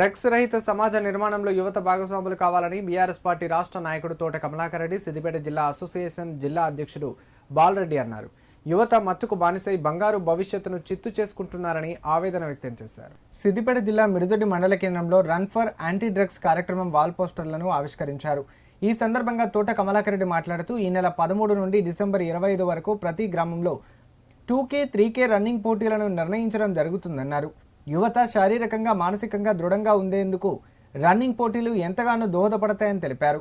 Drugs రహిత సమాజ నిర్మాణంలో యువత భాగస్వాములు కావాలని బీఆర్ఎస్ పార్టీ రాష్ట్ర నాయకుడు తోట కమలాకర్ రెడ్డి సిద్దిపేట జిల్లా అసోసియేషన్ జిల్లా అధ్యక్షుడు బాలరెడ్డి అన్నారు. యువత మత్తుకు బానిసై బంగారు భవిష్యత్తును చిత్తు చేసుకుంటున్నారని ఆవేదన వ్యక్తం చేశారు. సిద్దిపేట జిల్లా మిరుదొడి మండల కేంద్రంలో రన్ ఫర్ యాంటీ డ్రగ్స్ కార్యక్రమం వాల్ పోస్టర్లను ఆవిష్కరించారు. ఈ సందర్భంగా తోట కమలాకర్ రెడ్డి మాట్లాడుతూ ఈ నెల పదమూడు నుండి డిసెంబర్ ఇరవై ఐదు వరకు ప్రతి గ్రామంలో two K three K running పోటీలను నిర్ణయించడం జరుగుతుందన్నారు. యువత శారీరకంగా మానసికంగా దృఢంగా ఉండేందుకు రన్నింగ్ పోటీలు ఎంతగానో దోహదపడతాయని తెలిపారు.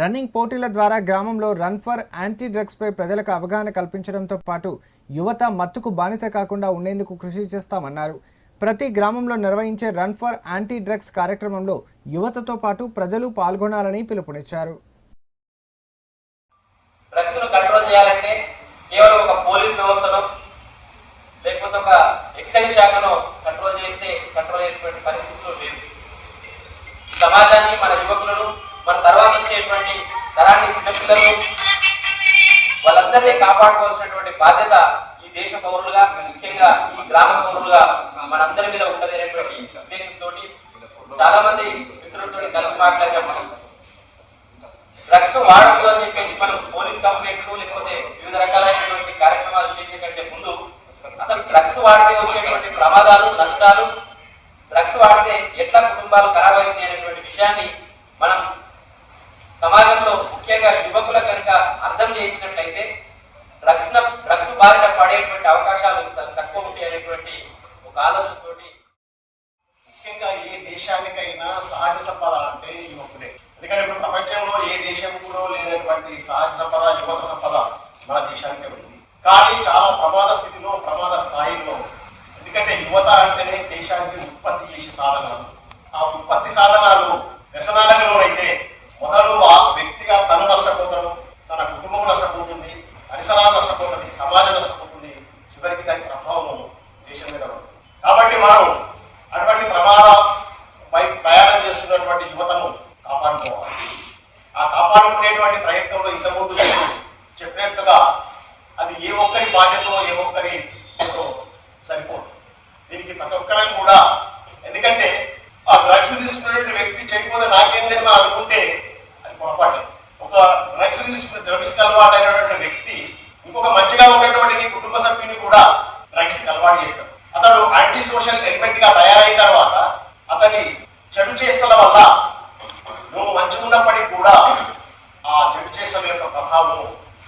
రన్నింగ్ పోటీల ద్వారా గ్రామంలో రన్ ఫర్ యాంటీ డ్రగ్స్పై ప్రజలకు అవగాహన కల్పించడంతో పాటు యువత మత్తుకు బానిస కాకుండా ఉండేందుకు కృషి చేస్తామన్నారు. ప్రతి గ్రామంలో నిర్వహించే రన్ ఫర్ యాంటీ డ్రగ్స్ కార్యక్రమంలో యువతతో పాటు ప్రజలు పాల్గొనాలని పిలుపునిచ్చారు. కంట్రోల్ చేయాలంటే కేవలం ఒక పోలీస్ వ్యవస్థను లేకపోతే ఒక ఎక్సైజ్ శాఖను చెప్పలేనటువంటి చేస్తే కంట్రోల్ పరిస్థితులు లేవు. సమాజాన్ని మన యువకులను మన తర్వాత ఇచ్చేటువంటి తరాన్ని చిన్నపిల్లలు వాళ్ళందరినీ కాపాడుకోవాల్సినటువంటి బాధ్యత ఈ దేశ పౌరులుగా ముఖ్యంగా ఈ గ్రామ పౌరులుగా మనందరి మీద ఉండదనేటువంటి ఉద్దేశంతో చాలా మంది మిత్రులతో కలిసి మాట్లాడినాం డ్రగ్స్ వాడద్దు అని చెప్పేసి మనం పోలీస్ కంప్లైంట్లు లేకపోతే వివిధ రకాలైనటువంటి కార్యక్రమాలు చేసే కంటే ముందు అసలు డ్రగ్స్ వాడితే వచ్చేటువంటి ప్రమాదాలు నష్టాలు డ్రగ్స్ వాడితే ఎట్లా కుటుంబాలు ఖరాబ్ అవుతున్నాయి అనేటువంటి విషయాన్ని మనం సమాజంలో ముఖ్యంగా యువకుల కనుక అర్థం చేయించినట్లయితే డ్రగ్స్ డ్రగ్స్ బారిన పడేటువంటి అవకాశాలు తక్కువ ఉంటాయి అనేటువంటి ఒక ఆలోచనతోటి ముఖ్యంగా ఏ దేశానికైనా సహజ సంపద అంటే యువకులే. ఎందుకంటే ఇప్పుడు ప్రపంచంలో ఏ దేశం కూడా లేనటువంటి సహజ సంపద యువత సంపద మన దేశానికే ఉంది. కానీ చాలా ప్రమాద స్థితిలో ప్రమాద స్థాయిలో ఎందుకంటే యువత అంటేనే దేశానికి ఉత్పత్తి చేసే సాధనాలు. ఆ ఉత్పత్తి సాధనాలు వ్యసనాలకు లోనైతే మొదలు ఆ వ్యక్తిగా తను నష్టపోతాడు తన కుటుంబం నష్టపోతుంది పరిసరాలు నష్టపోతుంది సమాజం నష్టపోతుంది. చివరికి దాని ప్రభావం దేశం మీద పడుతుంది. కాబట్టి మనం అటువంటి ప్రమాద పై ప్రయాణం చేస్తున్నటువంటి యువతను కాపాడుకోవాలి. ఆ కాపాడుకునేటువంటి ప్రయత్నంలో ఇంతకుముందు చెప్పినట్లుగా అది ఏ ఒక్కరి బాధ్యత ఏ ఒక్కరి ఇదో సరిపోదు దీనికి ప్రతి ఒక్కరం కూడా ఎందుకంటే ఆ డ్రగ్స్ తీసుకున్నటువంటి వ్యక్తి చనిపోతే నాకేందని మనం అనుకుంటే అది పొరపాటే. ఒక డ్రగ్స్ తీసుకున్న డ్రగ్స్ అలవాటు అయినటువంటి వ్యక్తి ఇంకొక మంచిగా ఉన్నటువంటి నీ కుటుంబ సభ్యుని కూడా డ్రగ్స్ అలవాటు చేస్తాడు. అతడు యాంటీ సోషల్ ఎలిమెంట్గా తయారైన తర్వాత అతని చెడు చేష్టల వల్ల నువ్వు మంచిగున్నప్పటికీ కూడా ఆ చెడు చేష్టల యొక్క ప్రభావం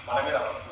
మన మీద పడుతుంది.